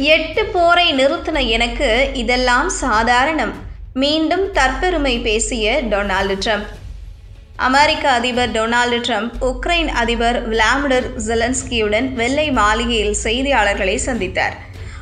எட்டு போரை நிறுத்தின எனக்கு இதெல்லாம் சாதாரணம். மீண்டும் தற்பெருமை பேசிய டொனால்டு ட்ரம்ப். அமெரிக்க அதிபர் டொனால்டு ட்ரம்ப் உக்ரைன் அதிபர் விளாடிமிர் ஜெலன்ஸ்கியுடன் வெள்ளை மாளிகையில் செய்தியாளர்களை சந்தித்தார்.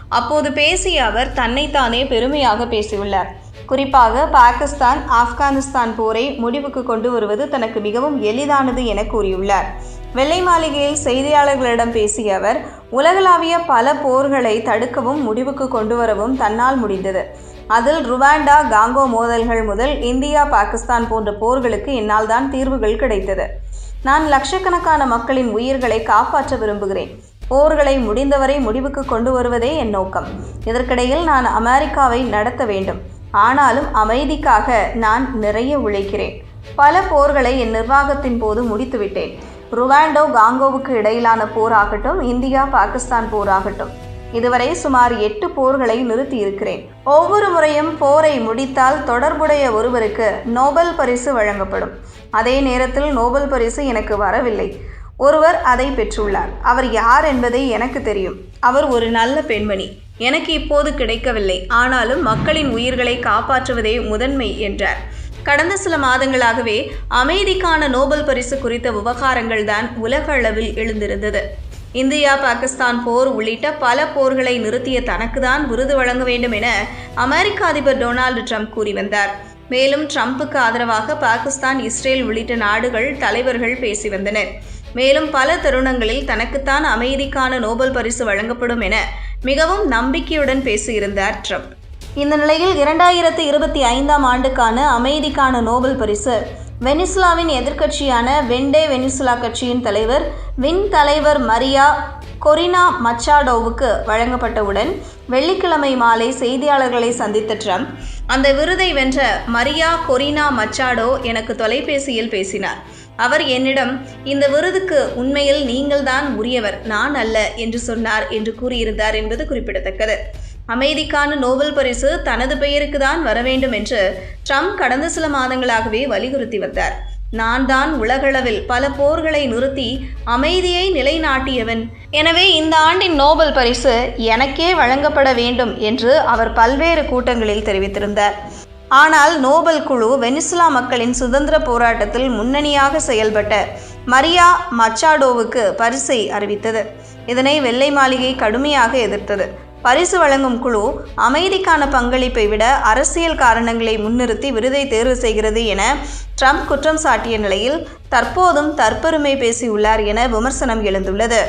அப்போது பேசிய அவர் தன்னைத்தானே பெருமையாக பேசியுள்ளார். குறிப்பாக பாகிஸ்தான் ஆப்கானிஸ்தான் போரை முடிவுக்கு கொண்டு வருவது தனக்கு மிகவும் எளிதானது என கூறியுள்ளார். வெள்ளை மாளிகையில் செய்தியாளர்களிடம் பேசிய அவர் உலகளாவிய பல போர்களை தடுக்கவும் முடிவுக்கு கொண்டு வரவும் தன்னால் முடிந்தது. அதில் ருவாண்டா காங்கோ மோதல்கள் முதல் இந்தியா பாகிஸ்தான் போன்ற போர்களுக்கு என்னால் தான் தீர்வுகள் கிடைத்தது. நான் லட்சக்கணக்கான மக்களின் உயிர்களை காப்பாற்ற விரும்புகிறேன். போர்களை முடிந்தவரை முடிவுக்கு கொண்டு வருவதே என் நோக்கம். இதற்கிடையில் நான் அமெரிக்காவை நடத்த வேண்டும். ஆனாலும் அமைதிக்காக நான் நிறைய உழைக்கிறேன். பல போர்களை என் நிர்வாகத்தின் போது முடித்துவிட்டேன் ருவாண்டோ காங்கோவுக்கு இடையிலான போராகட்டும் இந்தியா பாகிஸ்தான் போராகட்டும் இதுவரை சுமார் எட்டு போர்களை நிறுத்தி இருக்கிறேன். ஒவ்வொரு முறையும் போரை முடித்தால் தொடர்புடைய ஒருவருக்கு நோபல் பரிசு வழங்கப்படும். அதே நேரத்தில் நோபல் பரிசு எனக்கு வரவில்லை. ஒருவர் அதை பெற்றுள்ளார். அவர் யார் என்பதை எனக்கு தெரியும். அவர் ஒரு நல்ல பெண்மணி. எனக்கு இப்போது கிடைக்கவில்லை. ஆனாலும் மக்களின் உயிர்களை காப்பாற்றுவதே முதன்மை என்றார். கடந்த சில மாதங்களாகவே அமைதிக்கான நோபல் பரிசு குறித்த விவகாரங்கள் தான் உலக அளவில் எழுந்திருந்தது. இந்தியா பாகிஸ்தான் போர் உள்ளிட்ட பல போர்களை நிறுத்திய தனக்கு தான் விருது வழங்க வேண்டும் என அமெரிக்க அதிபர் டொனால்டு ட்ரம்ப் கூறி வந்தார். மேலும் ட்ரம்புக்கு ஆதரவாக பாகிஸ்தான் இஸ்ரேல் உள்ளிட்ட நாடுகள் தலைவர்கள் பேசி வந்தனர். மேலும் பல தருணங்களில் தனக்குத்தான் அமைதிக்கான நோபல் பரிசு வழங்கப்படும் என மிகவும் நம்பிக்கையுடன் பேசியிருந்தார் ட்ரம்ப். இந்த நிலையில் இரண்டாயிரத்து இருபத்தி ஐந்தாம் ஆண்டுக்கான அமைதிக்கான நோபல் பரிசு வெனிசுலாவின் எதிர்க்கட்சியான வெண்டே வெனிசுலா கட்சியின் தலைவர் வின் தலைவர் மரியா கொரினா மச்சாடோவுக்கு வழங்கப்பட்டவுடன் வெள்ளிக்கிழமை மாலை செய்தியாளர்களை சந்தித்த ட்ரம்ப் அந்த விருதை வென்ற மரியா கொரினா மச்சாடோ எனக்கு தொலைபேசியில் பேசினார். அவர் என்னிடம் இந்த விருதுக்கு உண்மையில் நீங்கள்தான் உரியவர் நான் அல்ல என்று சொன்னார் என்று கூறியிருந்தார் என்பது குறிப்பிடத்தக்கது. அமைதிக்கான நோபல் பரிசு தனது பெயருக்கு தான் வர வேண்டும் என்று ட்ரம்ப் கடந்த சில மாதங்களாகவே வலியுறுத்தி வந்தார். நான் தான் உலகளவில் பல போர்களை நிறுத்தி அமைதியை நிலைநாட்டியவன். எனவே இந்த ஆண்டின் நோபல் பரிசு எனக்கே வழங்கப்பட வேண்டும் என்று அவர் பல்வேறு கூட்டங்களில் தெரிவித்திருந்தார். ஆனால் நோபல் குழு வெனிசுலா மக்களின் சுதந்திர போராட்டத்தில் முன்னணியாக செயல்பட்ட மரியா மச்சாடோவுக்கு பரிசை அறிவித்தது. இதனை வெள்ளை மாளிகை கடுமையாக எதிர்த்தது. பரிசு வழங்கும் குழு அமைதிக்கான பங்களிப்பை விட அரசியல் காரணங்களை முன்னிறுத்தி விருதை தேர்வு செய்கிறது என ட்ரம்ப் குற்றம் சாட்டிய நிலையில் தற்போதும் தற்பெருமை பேசியுள்ளார் என விமர்சனம் எழுந்துள்ளது.